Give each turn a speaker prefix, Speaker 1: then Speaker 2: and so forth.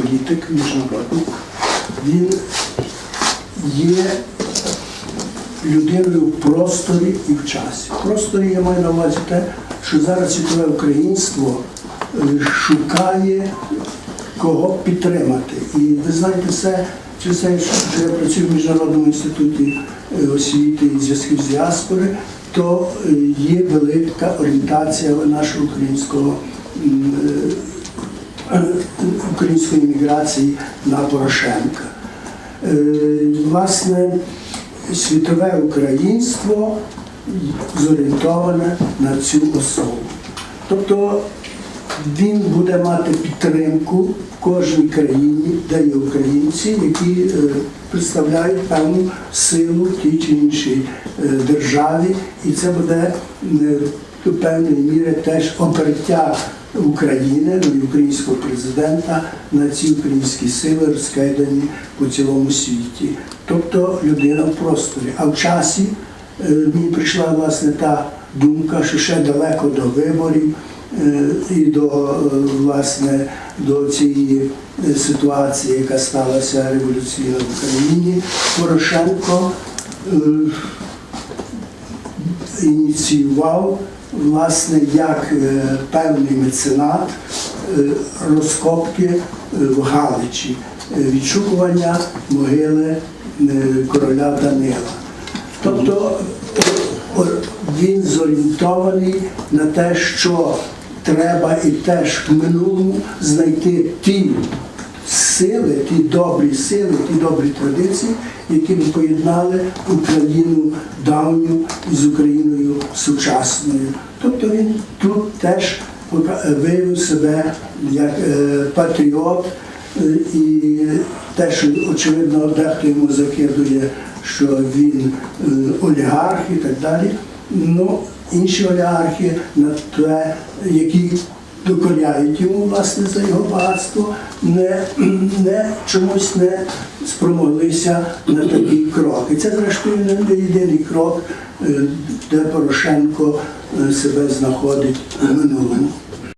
Speaker 1: політик, міжнародник. Він є людиною в просторі і в часі. В просторі я маю на увазі те, що зараз світове українство е, шукає кого підтримати. І ви знаєте, все, через те, що я працюю в Міжнародному інституті е, освіти і зв'язків з діаспори, то е, є велика орієнтація нашого українського української міграції на Порошенка. Е, Власне, світове українство зорієнтоване на цю особу. Тобто він буде мати підтримку в кожній країні, де є українці, які е, представляють певну силу в тій чи іншій е, державі, і це буде е, до певної міри теж обертя України, ну і українського президента на ці українські сили розкидані по цілому світі. Тобто людина в просторі. А в часі е, мені прийшла власне та думка, що ще далеко до виборів е, і до е, власне до цієї ситуації, яка сталася революційна в Україні. Порошенко ініціював власне як е, певний меценат е, розкопки е, в Галичі, відшукування могили короля Данила. Тобто він зорієнтований на те, що треба і теж в минулому знайти ті сили, ті добрі сили, ті добрі традиції, які б поєднали Україну давню з Україною сучасною. Тобто він тут теж виявив себе як е, патріот, е, і те, що очевидно дехто йому закидує, що він е, олігарх і так далі. Ну, інші олігархи на те, які докоряють йому власне за його багатство, не, не чомусь не спромоглися на такий крок. І це, зрештою, не єдиний крок, е, де Порошенко е, себе знаходить у минулому.